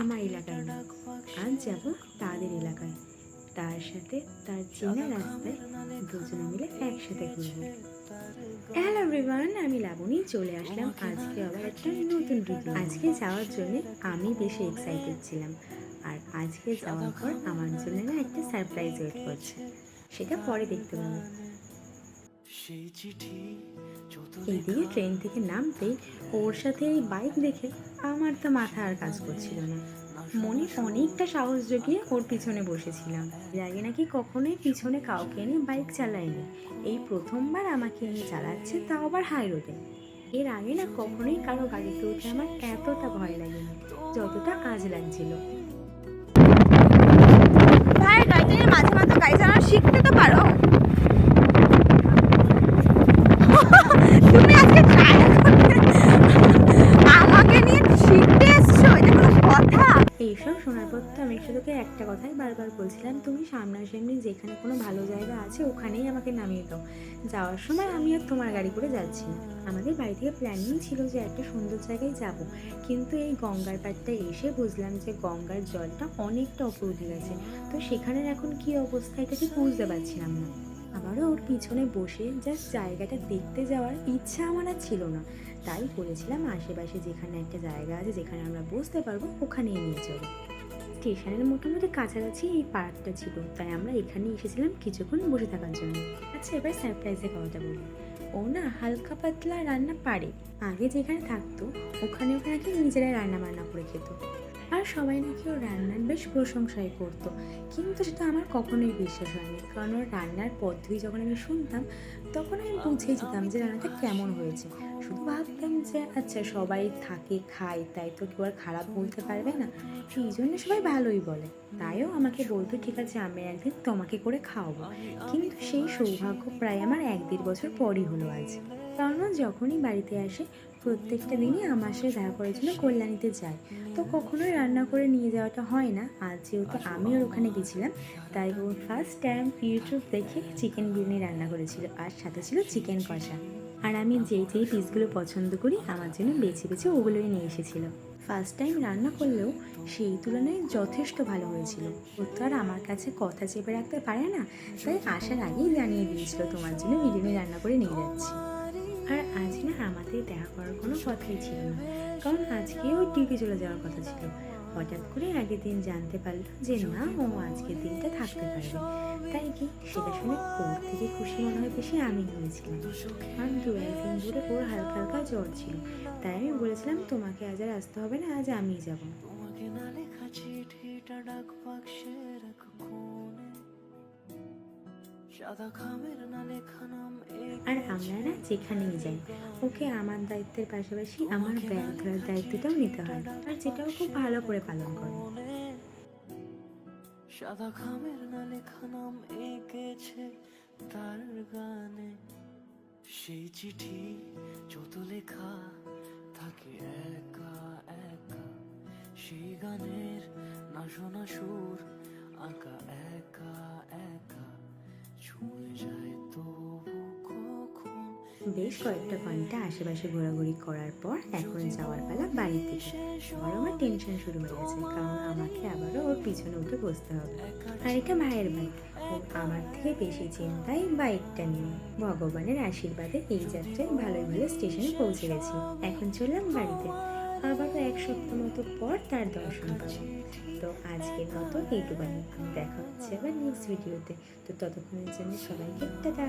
আমার এলাকায় না আজ যাব তাদের এলাকায়। তার সাথে তার চেনা রাস্তায় দুজনে মিলে একসাথে ঘুরবো। হ্যালো এভরিওয়ান আমি লাবণী চলে আসলাম আজকে আবার একটা নতুন ভিডিও আজকে যাওয়ার জন্য আমি বেশি এক্সাইটেড ছিলাম। আর আজকে যাওয়ার পর আমার জন্য না একটা সারপ্রাইজ ওয়েট করছে। সেটা পরে দেখতে পাবো। সেই চিঠি এইদিকে ট্রেন থেকে নামতেই ওর সাথে এই বাইক দেখে আমার তো মাথা আর কাজ করছিল না। মনে অনেকটা সাহস জগিয়ে ওর পিছনে বসেছিলাম। এর আগে নাকি কখনোই পিছনে কাউকে এনে বাইক চালায়নি। এই প্রথমবার আমাকে নিয়ে চালাচ্ছে তাও আবার হাই রোডে এর আগে না কখনোই কারও গাড়িতে উঠে আমার এতটা ভয় লাগেনি, যতটা আজ লাগছিল। ভাই নিয়ে মাঝে মাঝে গাড়ি চালানো শিখতে তো পারো তুমি আজকে try করতে- আমাকে নিয়ে শিখতে এসছো এটা কোনো কথা এইসব শোনার পর তো আমি শুধুকে একটা কথাই বারবার বলছিলাম, তুমি সামনাসামনি যেখানে কোনো ভালো জায়গা আছে ওখানেই আমাকে নামিয়ে দাও। যাওয়ার সময় আমি আর তোমার গাড়ি করে যাচ্ছি না। আমাদের বাড়ি থেকে প্ল্যানিং ছিল যে একটা সুন্দর জায়গায় যাব। কিন্তু এই গঙ্গার পাড়টা এসে বুঝলাম যে গঙ্গার জলটা অনেকটা ওপর উঠে গেছে। তো সেখানের এখন কি অবস্থা এটা ঠিক বুঝতে পারছিলাম না। আবারও ওর পিছনে বসে জাস্ট জায়গাটা দেখতে যাওয়ার ইচ্ছা আমার আর ছিল না। তাই বলেছিলাম, আশেপাশে যেখানে একটা জায়গা আছে, যেখানে আমরা বসতে পারব, ওখানেই নিয়ে চলো। স্টেশনের মোটামুটি কাছাকাছি এই পার্কটা ছিল। তাই আমরা এখানে এসেছিলাম কিছুক্ষণ বসে থাকার জন্য। আচ্ছা এবার সারপ্রাইজের কথাটা বলি। ও না হালকা পাতলা রান্না পারে। আগে যেখানে থাকতো, ওখানে ওখানে নিজেরাই রান্না বান্না করে খেত। আর সবাই নাকি ওর রান্নার বেশ প্রশংসাই করতো। কিন্তু সেটা আমার কখনোই বিশ্বাস হয়নি। কারণ ওর রান্নার পদ্ধতি যখন আমি শুনতাম, তখন আমি বুঝেই যেতাম যে রান্নাটা কেমন হয়েছে। শুধু ভাবতাম যে আচ্ছা সবাই থাকে, খায়, তাই তো কেউ আর খারাপ বলতে পারবে না। সেই জন্য সবাই ভালোই বলে। তাইও আমাকে বলতো, ঠিক আছে, আমি একদিন তোমাকে করে খাওয়াবো। কিন্তু সেই সৌভাগ্য প্রায় আমার এক দেড় বছর পরই হলো আজ। কারণ যখনই বাড়িতে আসে প্রত্যেকটা দিনই আমার সাথে দেখা করার জন্য কল্যাণীতে যায়। তো কখনোই রান্না করে নিয়ে যাওয়াটা হয় না। আর যেহেতু আমি ওর ওখানে গেছিলাম তাই ও ফার্স্ট টাইম ইউটিউব দেখে চিকেন বিরিয়ানি রান্না করেছিল আর সাথে ছিল চিকেন কষা। আর আমি যেই যেই পিসগুলো পছন্দ করি আমার জন্য বেছে বেছে ওগুলোই নিয়ে এসেছিল। ফার্স্ট টাইম রান্না করলেও সেই তুলনায় যথেষ্ট ভালো হয়েছিল। ও তো আর আমার কাছে কথা চেপে রাখতে পারে না তাই আসার আগেই জানিয়ে দিয়েছিল তোমার জন্য বিরিয়ানি রান্না করে নিয়ে যাচ্ছি। আর আজ না আমাদের দেখা করার কোনো কথাই ছিল না। কারণ আজকে ওই ডিউটি চলে যাওয়ার কথা ছিল। হঠাৎ করে আগের দিন জানতে পারল যে না, ও আজকের দিনটা থাকতে পারবে। তাই কি সেটা শুনে ওর থেকে খুশি মনে হয় বেশি আমি হয়েছিলাম। কারণ দু একদিন ধরে ওর হালকা হালকা জ্বর ছিল। তাই আমি বলেছিলাম, তোমাকে আজ আর আসতে হবে না, আজ আমিই যাব। আর আমরা না যেখানেই যাই ওকে আমার দায়িত্বের পাশাপাশি আমার ব্যাগ ধরার দায়িত্বটাও নিতে হয়। আর যেটাও খুব ভালো করে পালন করে। সাদা খামের না লেখা নাম এঁকেছে তার গানে। সেই চিঠি যত লেখা থাকে একা একা। সেই গানের না শোনা সুর আঁকা একা একা। বেশ কয়েকটা ঘণ্টা আশেপাশে ঘোরাঘুরি করার পর এখন যাওয়ার পালা বাড়িতে আবার আমার টেনশন শুরু হয়ে গেছে, কারণ আমাকে আবারও ওর পিছনে উঠে বসতে হবে। আর এটা ভাইয়ের বাইক আমার থেকে বেশি চিন্তাই বাইকটা নিয়ে। ভগবানের আশীর্বাদে এই যাত্রায় ভালোই ভালো স্টেশনে পৌঁছে গেছি। এখন চললাম বাড়িতে। আবারও এক সপ্তাহ মতো পর তার দর্শন পাবো। তো আজকে কত? এইটুকানি। দেখা হচ্ছে আবার নেক্সট ভিডিওতে তো ততক্ষণের জন্য সবাইকে টাটা।